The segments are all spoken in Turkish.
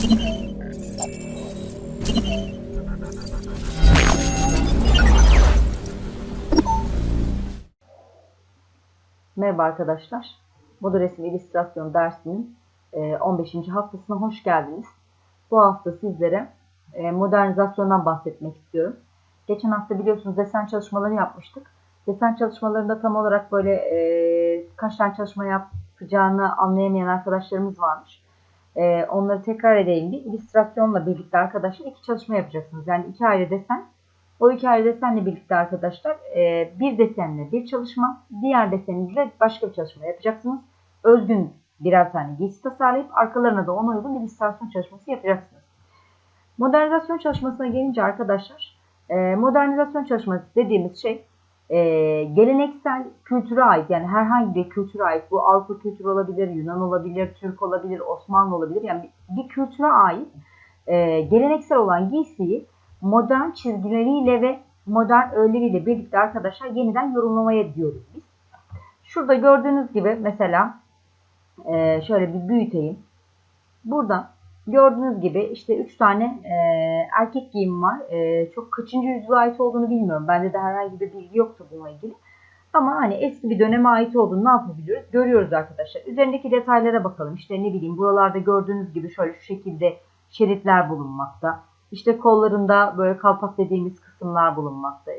Merhaba arkadaşlar. Moda resim illüstrasyon dersinin e, 15. haftasına hoş geldiniz. Bu hafta sizlere e, modernizasyondan bahsetmek istiyorum. Geçen hafta biliyorsunuz desen çalışmaları yapmıştık. Desen çalışmalarında tam olarak böyle e, kaç tane çalışma yapacağını anlayamayan arkadaşlarımız varmış. E, onları tekrar edeyim bir. İllüstrasyonla birlikte arkadaşlar iki çalışma yapacaksınız. Yani iki ayrı desen o iki ayrı desenle birlikte arkadaşlar e, bir desenle bir çalışma, diğer deseninizle başka bir çalışma yapacaksınız. Özgün birer tane giysi tasarlayıp arkalarına da ona uygun bir illüstrasyon çalışması yapacaksınız. Modernizasyon çalışmasına gelince arkadaşlar, e, modernizasyon çalışması dediğimiz şey e, geleneksel kültüre ait yani herhangi bir kültüre ait bu Avrupa kültürü olabilir, Yunan olabilir, Türk olabilir, Osmanlı olabilir yani bir, bir kültüre ait e, geleneksel olan giysiyi modern çizgileriyle ve modern öğeleriyle birlikte arkadaşlar yeniden yorumlamaya diyoruz biz. Şurada gördüğünüz gibi mesela e, şöyle bir büyüteyim. Burada gördüğünüz gibi işte 3 tane e, erkek giyim var. E, çok kaçıncı yüzyıla ait olduğunu bilmiyorum. Bende de herhangi bir bilgi yoktu bununla ilgili. Ama hani eski bir döneme ait olduğunu ne yapabiliyoruz? Görüyoruz arkadaşlar. Üzerindeki detaylara bakalım. İşte ne bileyim buralarda gördüğünüz gibi şöyle şu şekilde şeritler bulunmakta. İşte kollarında böyle kalpak dediğimiz kısımlar bulunmakta.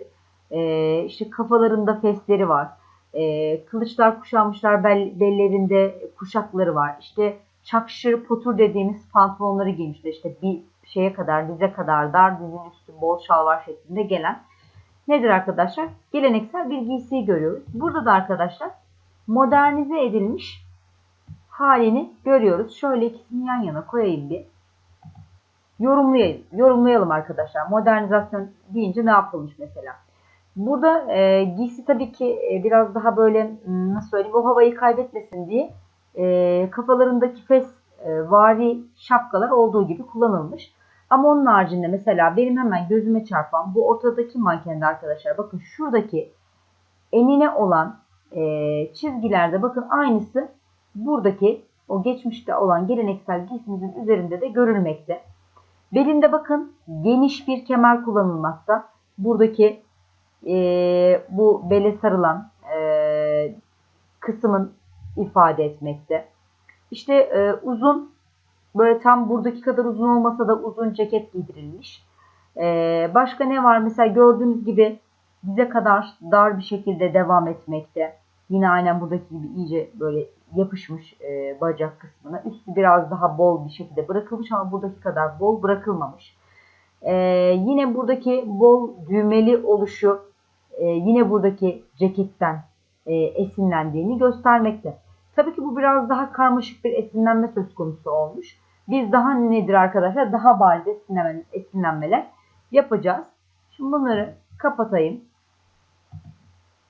Ee, işte kafalarında fesleri var. Ee, kılıçlar kuşanmışlar bel, bellerinde kuşakları var. İşte çakşır potur dediğimiz pantolonları giymişler. İşte bir şeye kadar dize kadar dar dizin üstü bol şalvar şeklinde gelen. Nedir arkadaşlar? Geleneksel bir giysiyi görüyoruz. Burada da arkadaşlar modernize edilmiş halini görüyoruz. Şöyle ikisini yan yana koyayım bir yorumlayalım, yorumlayalım arkadaşlar. Modernizasyon deyince ne yapılmış mesela? Burada e, giysi tabii ki e, biraz daha böyle nasıl söyleyeyim o havayı kaybetmesin diye e, kafalarındaki fes e, vari şapkalar olduğu gibi kullanılmış. Ama onun haricinde mesela benim hemen gözüme çarpan bu ortadaki mankende arkadaşlar bakın şuradaki enine olan e, çizgilerde bakın aynısı buradaki o geçmişte olan geleneksel giysimizin üzerinde de görülmekte. Belinde bakın geniş bir kemer kullanılmakta. Buradaki e, bu bele sarılan e, kısmın ifade etmekte. İşte e, uzun böyle tam buradaki kadar uzun olmasa da uzun ceket giydirilmiş. E, başka ne var? Mesela gördüğünüz gibi dize kadar dar bir şekilde devam etmekte. Yine aynen buradaki gibi iyice böyle yapışmış e, bacak kısmına. Üstü biraz daha bol bir şekilde bırakılmış ama buradaki kadar bol bırakılmamış. E, yine buradaki bol düğmeli oluşu e, yine buradaki ceketten e, esinlendiğini göstermekte. Tabii ki bu biraz daha karmaşık bir esinlenme söz konusu olmuş. Biz daha nedir arkadaşlar? Daha bariz esinlenme, esinlenmeler yapacağız. Şimdi bunları kapatayım.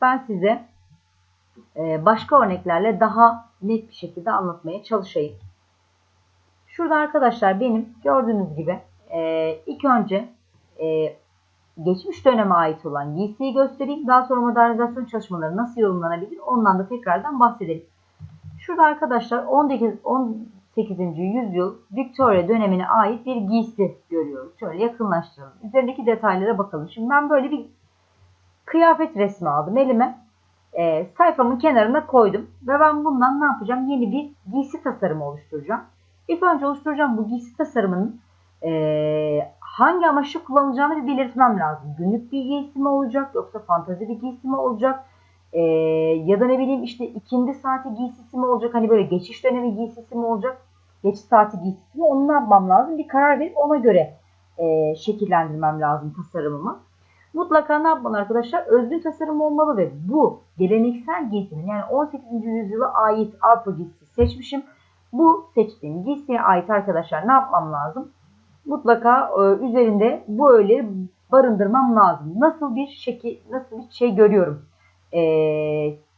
Ben size e, başka örneklerle daha net bir şekilde anlatmaya çalışayım. Şurada arkadaşlar benim gördüğünüz gibi e, ilk önce e, geçmiş döneme ait olan giysiyi göstereyim. Daha sonra modernizasyon çalışmaları nasıl yorumlanabilir ondan da tekrardan bahsedelim. Şurada arkadaşlar 18, 18. yüzyıl Victoria dönemine ait bir giysi görüyoruz. Şöyle yakınlaştıralım. Üzerindeki detaylara bakalım. Şimdi ben böyle bir kıyafet resmi aldım elime e, sayfamın kenarına koydum. Ve ben bundan ne yapacağım? Yeni bir giysi tasarımı oluşturacağım. İlk önce oluşturacağım bu giysi tasarımının e, hangi amaçla kullanılacağını bir belirtmem lazım. Günlük bir giysi mi olacak yoksa fantazi bir giysi mi olacak? E, ya da ne bileyim işte ikindi saati giysisi mi olacak? Hani böyle geçiş dönemi giysisi mi olacak? Geçiş saati giysisi mi? Onu ne yapmam lazım? Bir karar verip ona göre e, şekillendirmem lazım tasarımımı. Mutlaka ne yapmalı arkadaşlar? Özgün tasarım olmalı ve bu geleneksel giysinin yani 18. yüzyıla ait Avrupa giysisi seçmişim. Bu seçtiğim giysiye ait arkadaşlar ne yapmam lazım? Mutlaka e, üzerinde bu öğeleri barındırmam lazım. Nasıl bir şekil, nasıl bir şey görüyorum? E,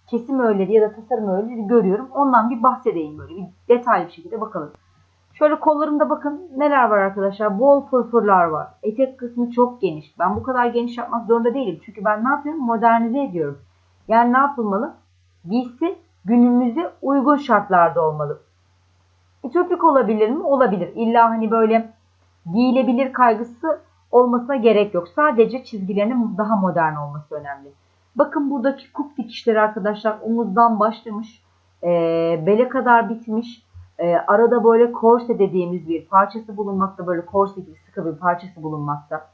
kesim öğeleri ya da tasarım öğeleri görüyorum. Ondan bir bahsedeyim böyle bir detaylı bir şekilde bakalım. Şöyle kollarında bakın neler var arkadaşlar. Bol fırfırlar var. Etek kısmı çok geniş. Ben bu kadar geniş yapmak zorunda değilim. Çünkü ben ne yapıyorum? Modernize ediyorum. Yani ne yapılmalı? Giysi günümüze uygun şartlarda olmalı. Ütopik olabilir mi? Olabilir. İlla hani böyle giyilebilir kaygısı olmasına gerek yok. Sadece çizgilerinin daha modern olması önemli. Bakın buradaki kup dikişleri arkadaşlar omuzdan başlamış. E, bele kadar bitmiş. E, arada böyle korse dediğimiz bir parçası bulunmakta. Böyle korse gibi sıkı bir parçası bulunmakta.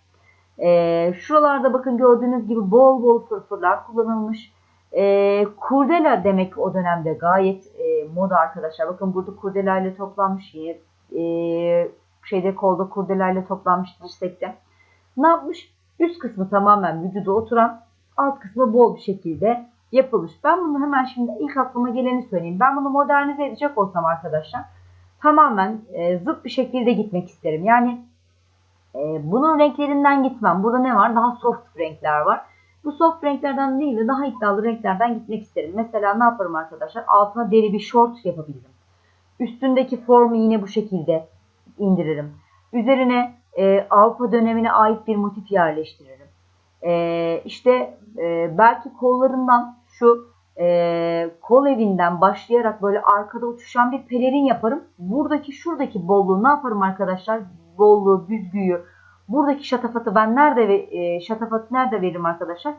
E, şuralarda bakın gördüğünüz gibi bol bol fırfırlar kullanılmış. E, kurdela demek o dönemde gayet e, moda arkadaşlar. Bakın burada kurdela ile toplanmış e, şeyde kolda kurdela ile toplanmış dirsekte. Ne yapmış? Üst kısmı tamamen vücuda oturan, alt kısmı bol bir şekilde yapılmış. Ben bunu hemen şimdi ilk aklıma geleni söyleyeyim. Ben bunu modernize edecek olsam arkadaşlar tamamen e, zıt bir şekilde gitmek isterim. Yani e, bunun renklerinden gitmem. Burada ne var? Daha soft renkler var. Bu soft renklerden değil de daha iddialı renklerden gitmek isterim. Mesela ne yaparım arkadaşlar? Altına deri bir short yapabilirim. Üstündeki formu yine bu şekilde indiririm. Üzerine e, Avrupa dönemine ait bir motif yerleştiririm. E, işte e, belki kollarından şu e, kol evinden başlayarak böyle arkada uçuşan bir pelerin yaparım. Buradaki şuradaki bolluğu ne yaparım arkadaşlar? Bolluğu, büzgüyü, buradaki şatafatı ben nerede e, şatafatı nerede veririm arkadaşlar?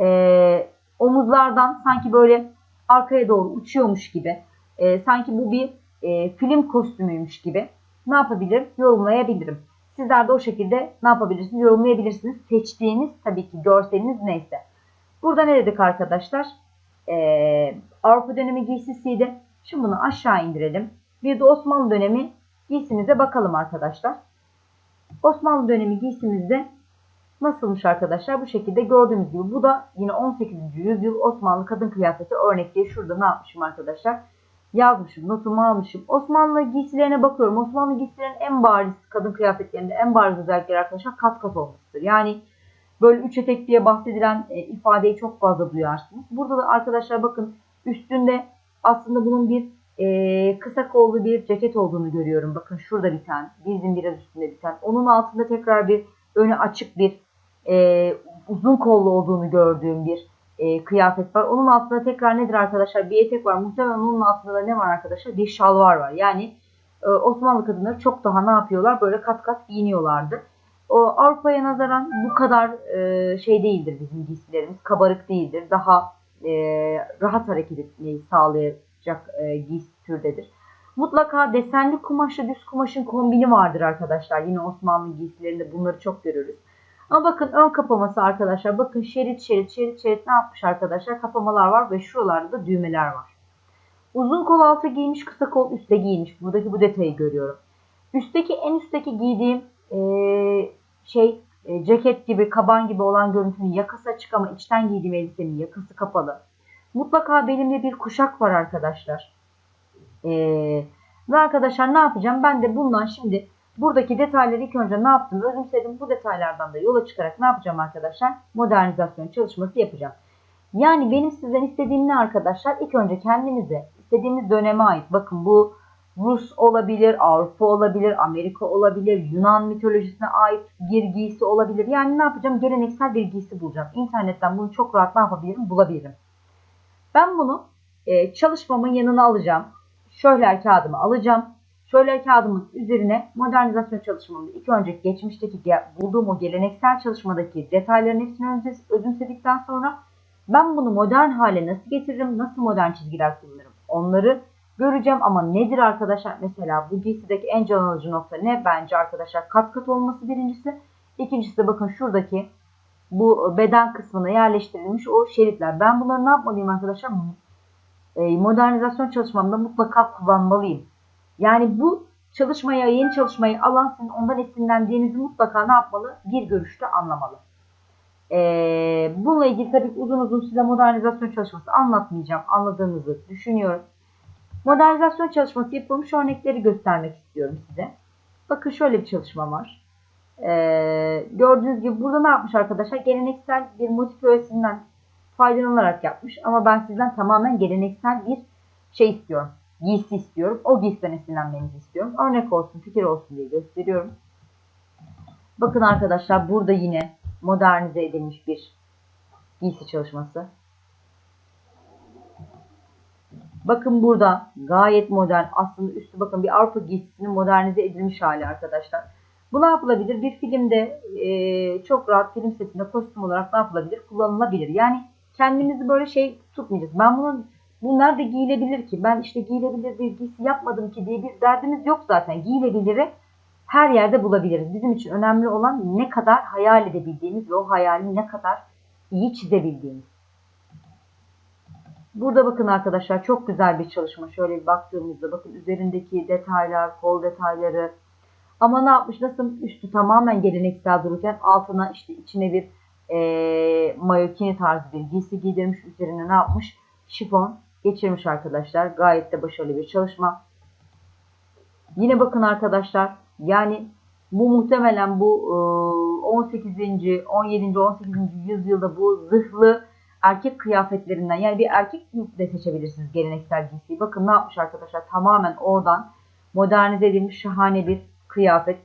E, omuzlardan sanki böyle arkaya doğru uçuyormuş gibi. E, sanki bu bir e, film kostümüymüş gibi ne yapabilirim? Yorumlayabilirim. Sizler de o şekilde ne yapabilirsiniz? Yorumlayabilirsiniz. Seçtiğiniz tabii ki görseliniz neyse. Burada ne dedik arkadaşlar? Ee, Avrupa dönemi giysisiydi. Şimdi bunu aşağı indirelim. Bir de Osmanlı dönemi giysimize bakalım arkadaşlar. Osmanlı dönemi giysimizde nasılmış arkadaşlar? Bu şekilde gördüğümüz gibi bu da yine 18. yüzyıl Osmanlı kadın kıyafeti örnek diye şurada ne yapmışım arkadaşlar? Yazmışım, notumu almışım. Osmanlı giysilerine bakıyorum. Osmanlı giysilerin en bariz kadın kıyafetlerinde en bariz özellikleri arkadaşlar kat kat olmasıdır. Yani böyle üç etek diye bahsedilen e, ifadeyi çok fazla duyarsınız. Burada da arkadaşlar bakın üstünde aslında bunun bir e, kısa kollu bir ceket olduğunu görüyorum. Bakın şurada bir tane, dizin biraz üstünde bir tane. Onun altında tekrar bir önü açık bir e, uzun kollu olduğunu gördüğüm bir e, kıyafet var. Onun altında tekrar nedir arkadaşlar? Bir etek var. Muhtemelen onun altında da ne var arkadaşlar? Bir şalvar var. Yani e, Osmanlı kadınları çok daha ne yapıyorlar? Böyle kat kat giyiniyorlardı. O Avrupa'ya nazaran bu kadar e, şey değildir bizim giysilerimiz. Kabarık değildir. Daha e, rahat hareket etmeyi sağlayacak e, giysi türdedir. Mutlaka desenli kumaşla düz kumaşın kombini vardır arkadaşlar. Yine Osmanlı giysilerinde bunları çok görürüz. Ama bakın ön kapaması arkadaşlar. Bakın şerit şerit şerit şerit ne yapmış arkadaşlar? Kapamalar var ve şuralarda da düğmeler var. Uzun kol altı giymiş, kısa kol üstte giymiş. Buradaki bu detayı görüyorum. Üstteki en üstteki giydiğim e, şey e, ceket gibi, kaban gibi olan görüntünün yakası açık ama içten giydiğim elbisenin yakası kapalı. Mutlaka belimde bir kuşak var arkadaşlar. E, ve arkadaşlar ne yapacağım? Ben de bundan şimdi Buradaki detayları ilk önce ne yaptım? Özümsedim. Bu detaylardan da yola çıkarak ne yapacağım arkadaşlar? Modernizasyon çalışması yapacağım. Yani benim sizden istediğim ne arkadaşlar? İlk önce kendinize istediğimiz döneme ait. Bakın bu Rus olabilir, Avrupa olabilir, Amerika olabilir, Yunan mitolojisine ait bir giysi olabilir. Yani ne yapacağım? Geleneksel bir giysi bulacağım. İnternetten bunu çok rahat ne yapabilirim? Bulabilirim. Ben bunu e, çalışmamın yanına alacağım. Şöhler kağıdımı alacağım. Şöyle kağıdımın üzerine modernizasyon çalışmamda ilk önce geçmişteki bulduğum o geleneksel çalışmadaki detayların hepsini özümsedikten sonra. Ben bunu modern hale nasıl getiririm, nasıl modern çizgiler kullanırım? Onları göreceğim ama nedir arkadaşlar? Mesela bu giysideki en can alıcı nokta ne? Bence arkadaşlar kat kat olması birincisi. İkincisi de bakın şuradaki bu beden kısmına yerleştirilmiş o şeritler. Ben bunları ne yapmalıyım arkadaşlar? Modernizasyon çalışmamda mutlaka kullanmalıyım yani bu çalışmaya, yeni çalışmayı alan sizin ondan esinlendiğinizi mutlaka ne yapmalı? Bir görüşte anlamalı. Ee, bununla ilgili tabii uzun uzun size modernizasyon çalışması anlatmayacağım. Anladığınızı düşünüyorum. Modernizasyon çalışması yapılmış örnekleri göstermek istiyorum size. Bakın şöyle bir çalışma var. Ee, gördüğünüz gibi burada ne yapmış arkadaşlar? Geleneksel bir motif öğesinden faydalanarak yapmış. Ama ben sizden tamamen geleneksel bir şey istiyorum giysi istiyorum. O giysiden esinlenmenizi istiyorum. Örnek olsun, fikir olsun diye gösteriyorum. Bakın arkadaşlar burada yine modernize edilmiş bir giysi çalışması. Bakın burada gayet modern. Aslında üstü bakın bir Avrupa giysisinin modernize edilmiş hali arkadaşlar. Bu ne yapılabilir? Bir filmde e, çok rahat film setinde kostüm olarak ne yapılabilir? Kullanılabilir. Yani kendimizi böyle şey tutmayacağız. Ben bunun bu nerede giyilebilir ki? Ben işte giyilebilir bir giysi yapmadım ki diye bir derdimiz yok zaten. Giyilebiliri her yerde bulabiliriz. Bizim için önemli olan ne kadar hayal edebildiğimiz ve o hayali ne kadar iyi çizebildiğimiz. Burada bakın arkadaşlar çok güzel bir çalışma. Şöyle bir baktığımızda bakın üzerindeki detaylar, kol detayları. Ama ne yapmış? Nasıl üstü tamamen geleneksel dururken altına işte içine bir e, mayokini tarzı bir giysi giydirmiş. Üzerine ne yapmış? Şifon geçirmiş arkadaşlar. Gayet de başarılı bir çalışma. Yine bakın arkadaşlar yani bu muhtemelen bu 18. 17. 18. yüzyılda bu zırhlı erkek kıyafetlerinden yani bir erkek de seçebilirsiniz geleneksel giysiyi. Bakın ne yapmış arkadaşlar tamamen oradan modernize edilmiş şahane bir kıyafet.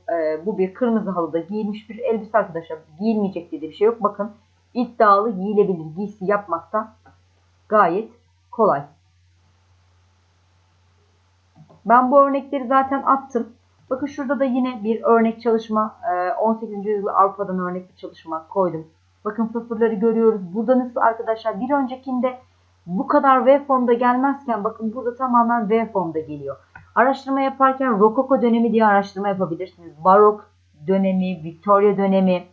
bu bir kırmızı halıda giyilmiş bir elbise arkadaşlar. Giyilmeyecek diye bir şey yok. Bakın iddialı giyilebilir giysi yapmakta gayet kolay. Ben bu örnekleri zaten attım. Bakın şurada da yine bir örnek çalışma. 18. yüzyıl Avrupa'dan örnek bir çalışma koydum. Bakın fırfırları görüyoruz. Burada nasıl arkadaşlar bir öncekinde bu kadar V formda gelmezken bakın burada tamamen V formda geliyor. Araştırma yaparken Rokoko dönemi diye araştırma yapabilirsiniz. Barok dönemi, Victoria dönemi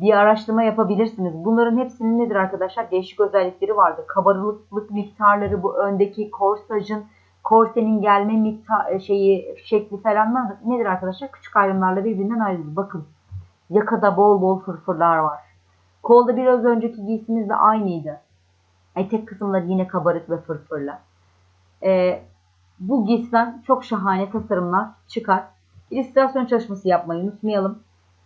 diye araştırma yapabilirsiniz. Bunların hepsinin nedir arkadaşlar? Değişik özellikleri vardır. Kabarılıklık miktarları bu öndeki korsajın korsenin gelme miktar şeyi şekli falan nedir arkadaşlar? Küçük ayrımlarla birbirinden ayrılır. Bakın yakada bol bol fırfırlar var. Kolda biraz önceki giysimiz de aynıydı. Etek kısımları yine kabarık ve fırfırlı. Ee, bu giysiden çok şahane tasarımlar çıkar. İllüstrasyon çalışması yapmayı unutmayalım.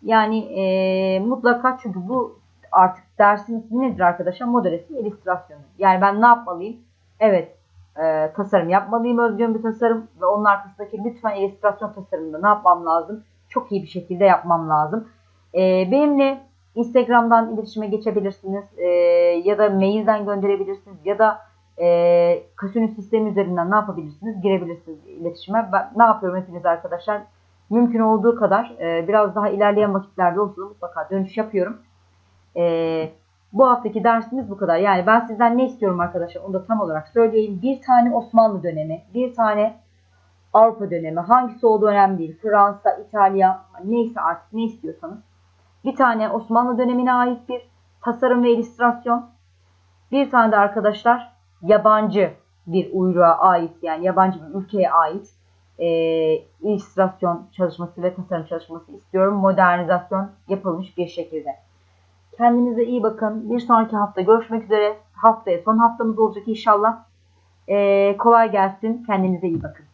Yani e, mutlaka çünkü bu artık dersin ismi nedir arkadaşlar? Moda resmi illüstrasyonu. Yani ben ne yapmalıyım? Evet e, tasarım yapmalıyım özgün bir tasarım ve onun arkasındaki lütfen illüstrasyon tasarımında ne yapmam lazım? Çok iyi bir şekilde yapmam lazım. E, benimle Instagram'dan iletişime geçebilirsiniz e, ya da mailden gönderebilirsiniz ya da e, Kasinus sistemi üzerinden ne yapabilirsiniz? Girebilirsiniz iletişime. Ben ne yapıyorum hepiniz arkadaşlar? Mümkün olduğu kadar e, biraz daha ilerleyen vakitlerde olsa mutlaka dönüş yapıyorum. E, bu haftaki dersimiz bu kadar. Yani ben sizden ne istiyorum arkadaşlar onu da tam olarak söyleyeyim. Bir tane Osmanlı dönemi, bir tane Avrupa dönemi. Hangisi olduğu önemli değil. Fransa, İtalya neyse artık ne istiyorsanız. Bir tane Osmanlı dönemine ait bir tasarım ve illüstrasyon. Bir tane de arkadaşlar yabancı bir uyruğa ait yani yabancı bir ülkeye ait e, illüstrasyon çalışması ve tasarım çalışması istiyorum. Modernizasyon yapılmış bir şekilde. Kendinize iyi bakın. Bir sonraki hafta görüşmek üzere. Haftaya son haftamız olacak inşallah. Ee, kolay gelsin. Kendinize iyi bakın.